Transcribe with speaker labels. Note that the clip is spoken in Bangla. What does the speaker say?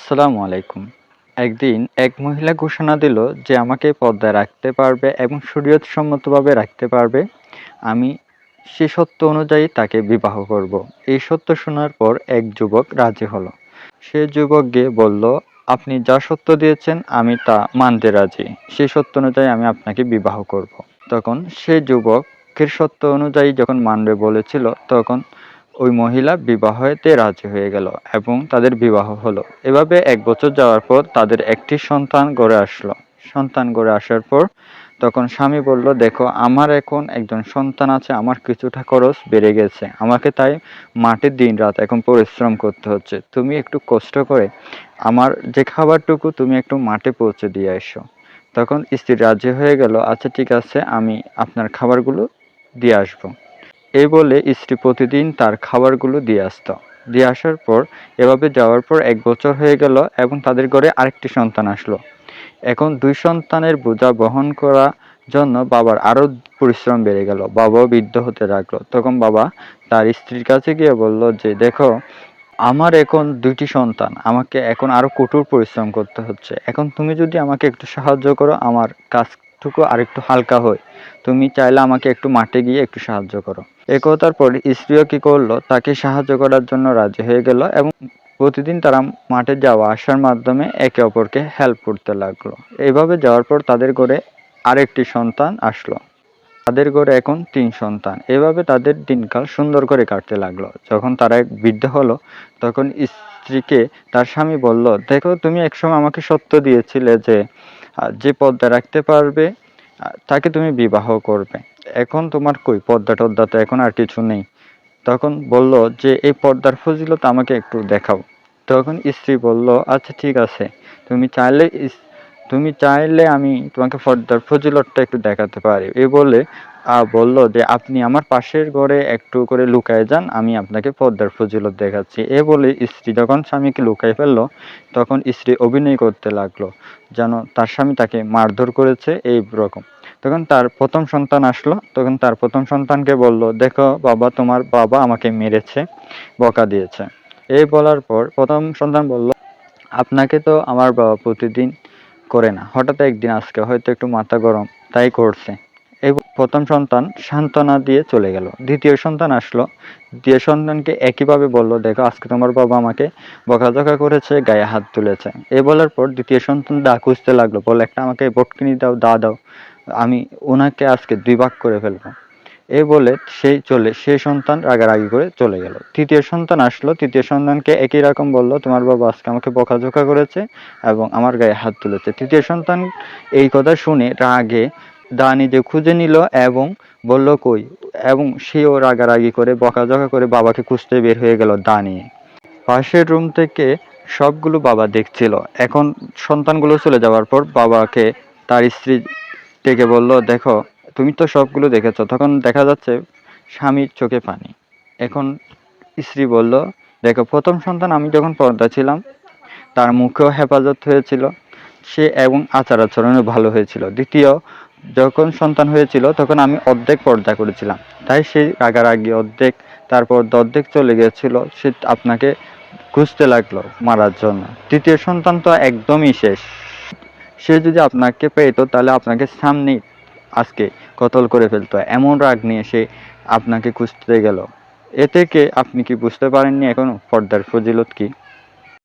Speaker 1: আসসালামু আলাইকুম একদিন এক মহিলা ঘোষণা দিল যে আমাকে পর্দায় রাখতে পারবে এবং শরীয়তসম্মতভাবে রাখতে পারবে আমি সে সত্য অনুযায়ী তাকে বিবাহ করব। এই সত্য শোনার পর এক যুবক রাজি হলো সে যুবক গিয়ে বলল, আপনি যা সত্য দিয়েছেন, আমি তা মানতে রাজি সেই সত্য অনুযায়ী আমি আপনাকে বিবাহ করব। তখন সে যুবকের সত্য অনুযায়ী যখন মানবে বলেছিল, তখন ওই মহিলা বিবাহতে রাজি হয়ে গেল এবং তাদের বিবাহ হলো। এভাবে এক বছর যাওয়ার পর তাদের একটি সন্তান গড়ে আসলো। সন্তান গড়ে আসার পর তখন স্বামী বলল, দেখো, আমার এখন একজন সন্তান আছে, আমার কিছুটা খরচ বেড়ে গেছে। আমাকে তাই মাঠে দিন রাত এখন পরিশ্রম করতে হচ্ছে। তুমি একটু কষ্ট করে আমার যে খাবারটুকু তুমি একটু মাঠে পৌঁছে দিয়ে এসো। তখন স্ত্রী রাজি হয়ে গেল আচ্ছা ঠিক আছে, আমি আপনার খাবারগুলো দিয়ে আসব। এই বলে স্ত্রী প্রতিদিন তার খাবারগুলো দিয়ে আসতো। দিয়ে আসার পর, এভাবে যাওয়ার পর এক বছর হয়ে গেল এবং তাদের ঘরে আরেকটি সন্তান আসলো। এখন দুই সন্তানের বোঝা বহন করা জন্য বাবার আরও পরিশ্রম বেড়ে গেল। বাবাও বৃদ্ধ হতে লাগল। তখন বাবা তার স্ত্রীর কাছে গিয়ে বলল যে, দেখো, আমার এখন দুইটি সন্তান। আমাকে এখন আরও কঠোর পরিশ্রম করতে হচ্ছে। এখন তুমি যদি আমাকে একটু সাহায্য করো, আমার কাজটুকু আরেকটু হালকা হয়। তুমি চাইলে আমাকে একটু মাঠে গিয়ে একটু সাহায্য করো। এ কথার পর স্ত্রীও কি করল, তাকে সাহায্য করার জন্য রাজি হয়ে গেল এবং প্রতিদিন তারা মাঠে যাওয়া আসার মাধ্যমে একে অপরকে হেল্প করতে লাগল। এইভাবে যাওয়ার পর তাদের ঘরে আরেকটি সন্তান আসলো। তাদের ঘরে এখন তিন সন্তান। এভাবে তাদের দিনকাল সুন্দর করে কাটতে লাগল। যখন তারা এক বৃদ্ধ হলো, তখন স্ত্রীকে তার স্বামী বলল, দেখো, তুমি একসময় আমাকে সত্য দিয়েছিলে যে যে পদ্মা রাখতে পারবে তাকে তুমি বিবাহ করবে। এখন তোমার কই পর্দা টর্দা তো এখন আর কিছু নেই। তখন বলল যে, এই পর্দার ফজিলত আমাকে একটু দেখাও। তখন স্ত্রী বলল আচ্ছা ঠিক আছে। তুমি চাইলে তুমি চাইলে আমি তোমাকে পর্দার ফজিলতটা একটু দেখাতে পারি। এ বলে বলল যে, আপনি আমার পাশের ঘরে একটু করে লুকায় যান, আমি আপনাকে পদ্মার ফজিলত দেখাচ্ছি। এ বলে স্ত্রী যখন স্বামীকে লুকাই ফেলল, তখন স্ত্রী অভিনয় করতে লাগল, যেন তার স্বামী তাকে মারধর করেছে এই রকম। তখন তার প্রথম সন্তান আসলো, তখন তার প্রথম সন্তানকে বলল, দেখো বাবা, তোমার বাবা আমাকে মেরেছে, বকা দিয়েছে। এই বলার পর প্রথম সন্তান বলল, আপনাকে তো আমার বাবা প্রতিদিন করে না, হঠাৎ একদিন আজকে হয়তো একটু মাথা গরম, তাই করছে। এই প্রথম সন্তান সান্ত্বনা দিয়ে চলে গেল। দ্বিতীয় সন্তান আসলো। দ্বিতীয় সন্তানকে একইভাবে বলল, দেখো, আজকে তোমার বাবা আমাকে বকাঝকা করেছে, গায়ে হাত তুলেছে। এ বলার পর দ্বিতীয় সন্তান দা খুঁজতে লাগল বলে একটা আমাকে বটকিনি দাও, দা দাও, আমি ওনাকে আজকে দুই ভাগ করে ফেলব। এই বলে সেই চলে সেই সন্তান রাগারাগি করে চলে গেল। তৃতীয় সন্তান আসলো, তৃতীয় সন্তানকে একই রকম বলল, তোমার বাবা আজকে আমাকে বকাঝোকা করেছে এবং আমার গায়ে হাত তুলেছে। তৃতীয় সন্তান এই কথা শুনে রাগে দা নিজে খুঁজে নিল এবং বলল, কই? এবং সেও রাগারাগি করে, বকাঝকা করে বাবাকে খুঁজতে বের হয়ে গেল দা নিয়ে। পাশের রুম থেকে সবগুলো বাবা দেখছিল। এখন সন্তানগুলো চলে যাওয়ার পর বাবাকে তার স্ত্রী ডেকে বলল, দেখো, তুমি তো সবগুলো দেখেছ। তখন দেখা যাচ্ছে স্বামীর চোখে পানি। এখন স্ত্রী বলল, দেখো, প্রথম সন্তান আমি যখন পর্দা ছিলাম, তার মুখেও হেফাজত হয়েছিল। সে এবং আচার আচরণও ভালো হয়েছিল। দ্বিতীয় যখন সন্তান হয়েছিল, তখন আমি অর্ধেক পর্দা করেছিলাম। তাই সেই রাগারাগি, অর্ধেক, তারপর অর্ধেক চলে গিয়েছিল, সে আপনাকে খুঁজতে লাগল মারার জন্য। তৃতীয় সন্তান তো একদমই শেষ। সে যদি আপনাকে পেতো, তাহলে আপনাকে সামনেই আজকে কতল করে ফেলতো। এমন রাগ নিয়ে সে আপনাকে খুঁজতে গেল। এ থেকে আপনি কি বুঝতে পারেননি এখনও? পর্দার ফজিলত কি?